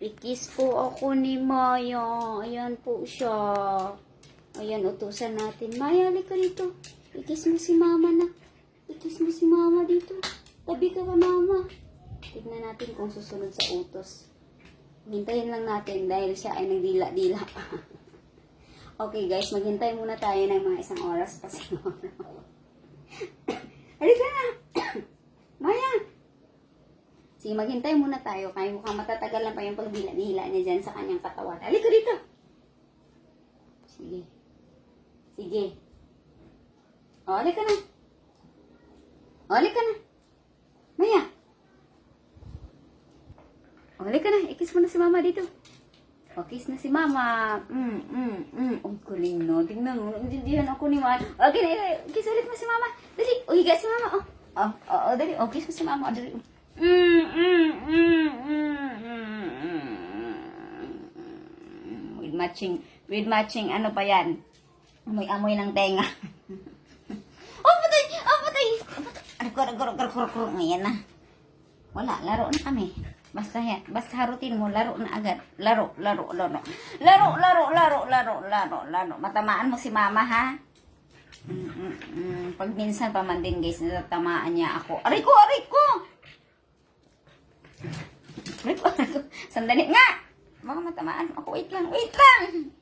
Ikis po ako ni Maya. Ayan po siya. Ayan, utusan natin. Maya, halika dito. Ikis mo si Mama na. Ikis mo si Mama dito. Tabi ka ka, Mama. Tignan natin kung susunod sa utos. Hintayin lang natin dahil siya ay nagdila-dila pa. okay guys, maghintay muna tayo ng mga isang oras pa siguro. Halika na! Maya! Sige, maghintay muna tayo. Kaya mukhang matatagal lang pa yung pagdila-dila niya dyan sa kanyang katawan. Halika dito! Sige. Sige. O, halika na. O, halika na. Maya! O, halika na. Ikis mo na si mama dito. O, kiss na si mama. Mm, mm, mm. Ang kuling no. Tingnan mo. Nandiyan ako ni Juan. Okay na. Kiss ulit mo si mama. Dali. O, higa si mama. O, o, o, o dali. O, kiss mo si mama. O, dali. Mm, With matching, with matching, ano pa yan? Amoy-amoy ng tenga. oh, patay! Oh, patay! Arko, arko, arko, arko, arko. Ngayon na. Wala, laro na kami. Basta yan, basta harutin mo, laro na agad. Laro, laro, laro. Laro, laro, laro, laro, laro, laro. Matamaan mo si mama, ha? Mm, mm, mm. Pag minsan pa man din, guys, natatamaan niya ako. Aray ko, aray ko! Aray ko, aray ko. Sandali nga! Baka matamaan ako. Wait lang, wait lang!